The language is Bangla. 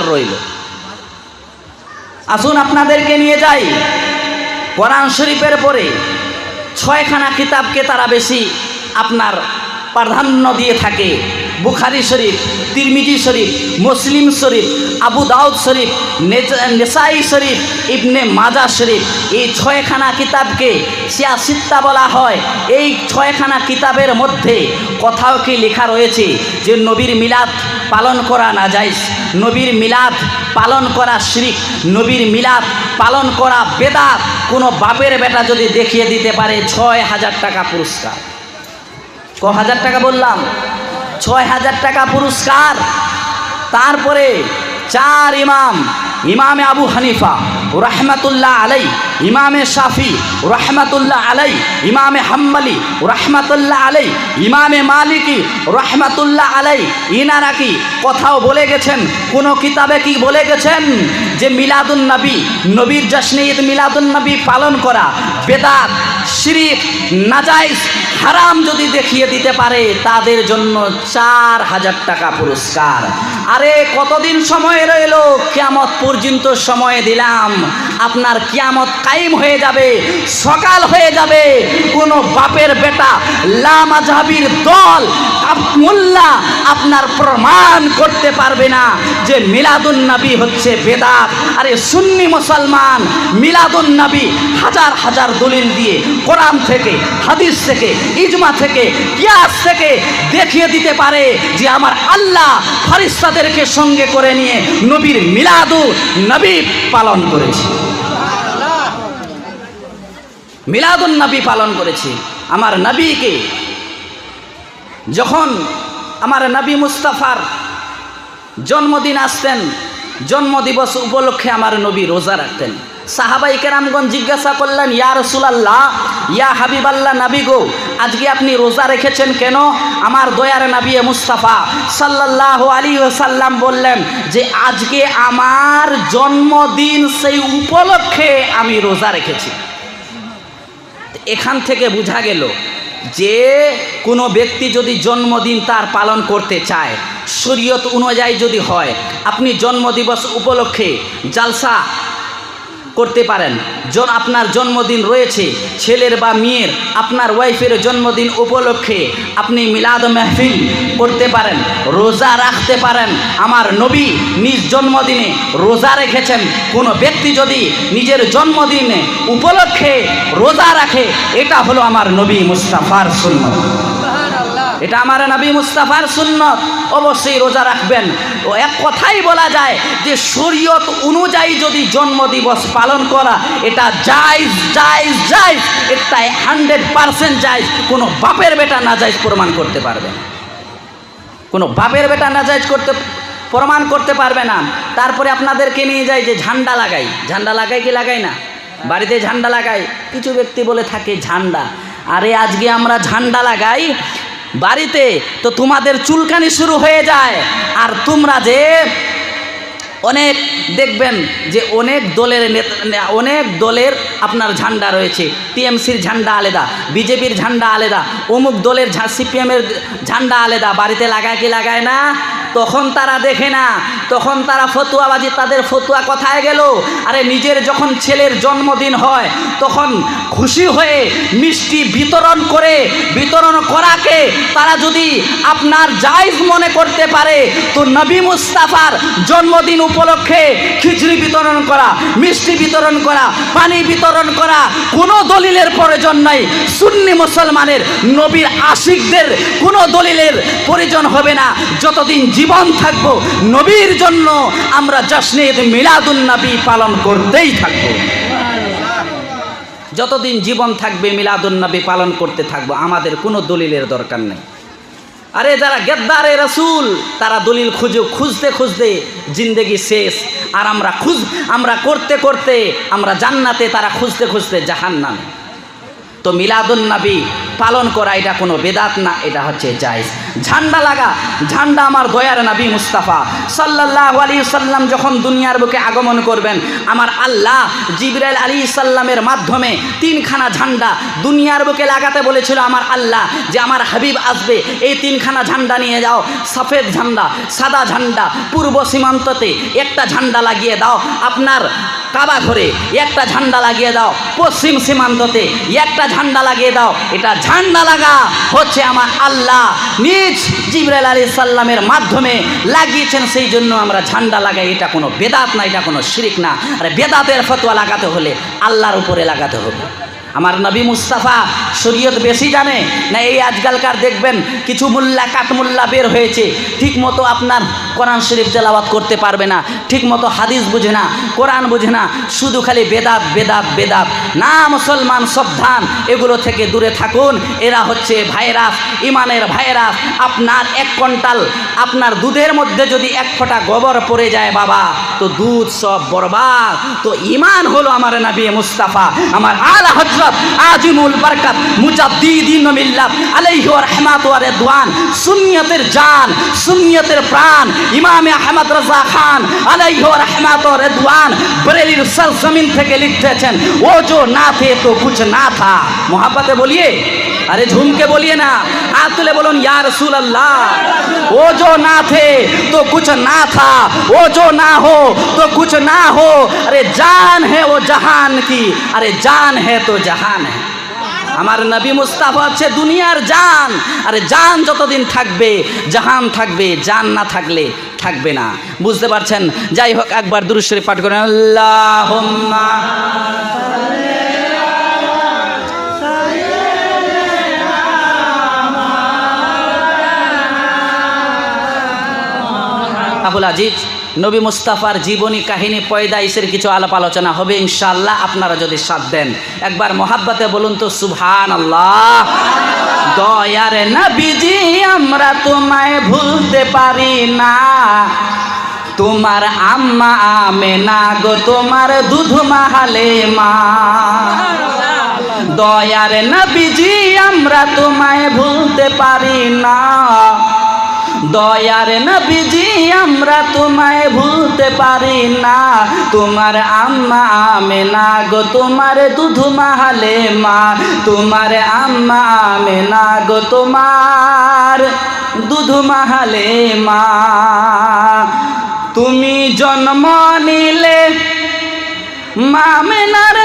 পুরস্কার রইল। আসুন আপনাদেরকে নিয়ে যাই। কোরআন শরীফের পরে ছয়খানা কিতাবকে তারা বেশি আপনার প্রাধান্য দিয়ে থাকে। বুখারি শরীফ, তিরমিজি শরীফ, মুসলিম শরীফ, আবু দাউদ শরীফ নেসাই শরীফ, ইবনে মাজা শরীফ, এই ছয়খানা কিতাবকে সিয়াসিত্তা বলা হয়। এই ছয়খানা কিতাবের মধ্যে কথাও কি লেখা রয়েছে যে নবীর মিলাদ পালন করা না যায় নবীর মিলাদ পালন করা শিরিক, নবীর মিলাদ পালন করা বেদাত? কোনো বাপের বেটা যদি দেখিয়ে দিতে পারে, ছয় হাজার টাকা পুরস্কার। ক হাজার টাকা বললাম? ছয় হাজার টাকা পুরস্কার। তারপরে চার ইমাম, ইমামে আবু হানিফা, রহমাতুল্লাহ আলাই ইমামে শাফি, রহমাতুল্লাহ আলাই ইমামে হাম্মালি, রহমাতুল্লাহ আলাই ইমামে মালিকি, রহমাতুল্লাহ আলাই ইনারা কি কথাও বলে গেছেন, কোন কিতাবে কি বলে গেছেন? যে মিলাদুন নবী, নবীর জশ্নে ঈদ মিলাদুন নবী পালন করা বেদাত, শিরিক, নাজাইজ হারাম যদি দেখিয়ে দিতে পারে, তাদের জন্য চার হাজার টাকা পুরস্কার। আরে, কতদিন সময় রইল? কিয়ামত পর্যন্ত সময় দিলাম। আপনার কিয়ামত কায়েম হয়ে যাবে, সকাল হয়ে যাবে। কোনো বাপের বেটা লামাজাবির দল মোল্লা আপনার প্রমাণ করতে পারবে না যে মিলাদুন নবী হচ্ছে বেদাত। আরে, সুন্নি মুসলমান, মিলাদুন নবী হাজার হাজার দলিল দিয়ে কোরআন থেকে, হাদিস থেকে ইজমা থেকে, কিয়াস থেকে দেখিয়ে দিতে পারে যে আমার আল্লাহ ফারিস্তাদেরকে সঙ্গে করে নিয়ে নবীর মিলাদু নবী পালন করেছে। মিলাদুন নবী পালন করেছে। আমার নবীকে যখন আমার নবী মুস্তাফার জন্মদিন আসতেন, জন্মদিবস উপলক্ষে আমার নবী রোজা রাখতেন। সাহাবাই কেরামগঞ্জ জিজ্ঞাসা করলেন, ইয়া রসুলাল্লাহ, ইয়া হাবিবাল্লাহ নাবি গো, আজকে আপনি রোজা রেখেছেন কেন? আমার দয়ার নাবি মুস্তাফা সাল্লাল্লাহু আলী সাল্লাম বললেন যে, আজকে আমার জন্মদিন সেই উপলক্ষে আমি রোজা রেখেছি। এখান থেকে বোঝা গেল যে, কোনো ব্যক্তি যদি জন্মদিন তার পালন করতে চায়, শরীয়ত অনুযায়ী যদি হয়, আপনি জন্মদিবস উপলক্ষে জালসা করতে পারেন। জন আপনার জন্মদিন রয়েছে, ছেলের বা মেয়ের, আপনার ওয়াইফের জন্মদিন উপলক্ষে আপনি মিলাদ মেহফিল করতে পারেন, রোজা রাখতে পারেন। আমার নবী নিজ জন্মদিনে রোজা রেখেছেন। কোনো ব্যক্তি যদি নিজের জন্মদিনে উপলক্ষে রোজা রাখে, এটা হলো আমার নবী মুস্তাফার সুন্নত। এটা আমার নবী মুস্তাফার সুন্নত। অবশ্যই রোজা রাখবেন। ও এক কথাই বলা যায় যে, শরীয়ত অনুযায়ী যদি জন্মদিবস পালন করা, এটা জায়জ জায়জ জায়জ। এটাই হান্ড্রেড পারসেন্ট জায়জ। কোনো বাপের বেটা না জায়জ প্রমাণ করতে পারবে কোনো বাপের বেটা না জায়জ করতে, প্রমাণ করতে পারবে না। তারপরে আপনাদেরকে নিয়ে যায় যে, ঝান্ডা লাগাই। ঝান্ডা লাগাই কি লাগাই না? বাড়িতে ঝান্ডা লাগাই। কিছু ব্যক্তি বলে থাকে, ঝান্ডা। আরে, আজকে আমরা ঝান্ডা লাগাই বাড়িতে, তো তোমাদের চুলকানি শুরু হয়ে যায়। আর তোমরা যে অনেক দেখবেন যে অনেক দলের অনেক দলের আপনার ঝান্ডা রয়েছে। টিএমসির ঝান্ডা আলাদা, বিজেপির ঝান্ডা আলাদা, অমুক দলের সিপিএমের ঝান্ডা আলাদা, বাড়িতে লাগায় কি লাগায় না? তখন তারা দেখে না, তখন তারা ফতুয়াবাজি, তাদের ফতুয়া কথায় গেল? আরে নিজের যখন ছেলের জন্মদিন হয়, তখন খুশি হয়ে মিষ্টি বিতরণ করে, বিতরণ করাকে তারা যদি আপনার জায়জ মনে করতে পারে, তো নবী মুস্তাফার জন্মদিন উপলক্ষে খিচুড়ি বিতরণ করা, মিষ্টি বিতরণ করা, পানি বিতরণ করা কোনো দলিলের প্রয়োজন নাই। সুন্নি মুসলমানের নবীর আশিকদের কোনো দলিলের প্রয়োজন হবে না। যতদিন জীবন থাকব। নবীর জন্য আমরা জশ্নের মিলাদুন নবী পালন করতেই থাকব। যতদিন জীবন থাকবে, মিলাদুন নবী পালন করতে থাকব। আমাদের কোনো দলিলের দরকার নেই। আরে যারা গেদ্দারে রসুল, তারা দলিল খুঁজে খুঁজতে খুঁজতে জিন্দেগি শেষ। আর আমরা খুঁজ আমরা করতে করতে আমরা জান্নাতে তারা খুঁজতে খুঁজতে জাহান নামে তো মিলাদুন নবী পালন করা এটা কোনো বেদাত না, এটা হচ্ছে জায়েজ। ঝান্ডা লাগা, ঝান্ডা আমার দয়ার নবী মুস্তাফা। সাল্লাল্লাহু আলী সাল্লাম যখন দুনিয়ার বুকে আগমন করবেন, আমার আল্লাহ জিবরাইল আলী সাল্লামের মাধ্যমে তিনখানা ঝান্ডা দুনিয়ার বুকে লাগাতে বলেছিল আমার আল্লাহ যে আমার হাবিব আসবে, এই তিনখানা ঝান্ডা নিয়ে যাও, সফেদ ঝান্ডা, সাদা ঝান্ডা, পূর্ব সীমান্ততে একটা ঝান্ডা লাগিয়ে দাও। আপনার কাবা ঘরে একটা ঝান্ডা লাগিয়ে দাও, পশ্চিম সীমান্ততে একটা ঝান্ডা লাগিয়ে দাও। এটা ঝান্ডা লাগা হচ্ছে আমার আল্লাহ নিজ জিবরাইল আলী সাল্লামের মাধ্যমে লাগিয়েছেন। সেই জন্য আমরা ঝান্ডা লাগাই। এটা কোনো বেদাত না, এটা কোনো শিরিক না। আর বেদাতের ফতোয়া লাগাতে হলে আল্লাহর উপরে লাগাতে হবে। আমার নবী মুস্তাফা শরীয়ত বেশি জানে না, এই আজকালকার দেখবেন কিছু মোল্লা কাঠমোল্লা বের হয়েছে। ঠিক মতো আপনার কোরআন শরীফ তেলাওয়াত করতে পারবে না ঠিক মতো হাদিস বুঝে না, কোরআন বুঝে না, শুধু খালি বেদাত বেদাত বেদাত। না মুসলমান, সাবধান, এগুলো থেকে দূরে থাকুন। এরা হচ্ছে ভাইরাস, ইমানের ভাইরাস। আপনার এক কুইন্টাল, আপনার দুধের মধ্যে যদি এক ফোঁটা গোবর পড়ে যায় বাবা, তো দুধ সব বরবাদ। তো ইমান হলো আমার নবী মুস্তাফা, আমার আলা হজরত আজিমুল বরকত মুজাদ্দিদিন মিল্লাত আলাইহি ওয়া রাহমাতু ওয়া রিদওয়ান। সুন্নিয়তের জান, সুন্নিয়তের প্রাণ ইমামে আহমদ রাজা খান আলাইহ রহমাত রেদওয়ান বরেলির সরজমিন থেকে লিখতেছেন, ও জো না থে তো কুছ না থা। মহাব্বতে বলিয়ে, আরে ঝুমকে বলিয়ে না, হাত তুলে বলুন, ইয়া রসুল আল্লাহ ও জো না থে তো কুছ না থা, ও জো না হো, তো কুছ না হো। আরে জান হে ও জাহান কি, আরে জান হে তো জাহান হ্যাঁ আমার নবী মুস্তাফা হচ্ছে দুনিয়ার জান। আরে জান যতদিন থাকবে, জাহান থাকবে, জান না থাকলে থাকবে না। বুঝতে পারছেন? যাই হোক, একবার দুরুশ্বরী পাঠ করেন। আল্লাহ আবুল আজিজ। নবী মুস্তাফার জীবনী, কাহিনী, পয়দাইশের কিছু আলাপ আলোচনা হবে ইনশাল্লাহ আপনারা যদি সাথ দেন। একবার মোহাব্বতে বলুন তো সুবহান আল্লাহ দয়ার নবীজি, আমরা তোমায় ভুলতে পারি না। তোমার আম্মা আমে না গো, তোমার দুধ মাহালে মা। দয়ার নবীজি, আমরা তোমায় ভুলতে পারি না। দয়ার নবীজি, আমরা তোমায় ভুলতে পারি না। তোমার আম্মা আমে না গো, তোমার দুধ মাহালে মা। তোমার আম্মা আমে না গো, তোমার দুধ মাহালে মা। তুমি জন্ম নিলে মামেনার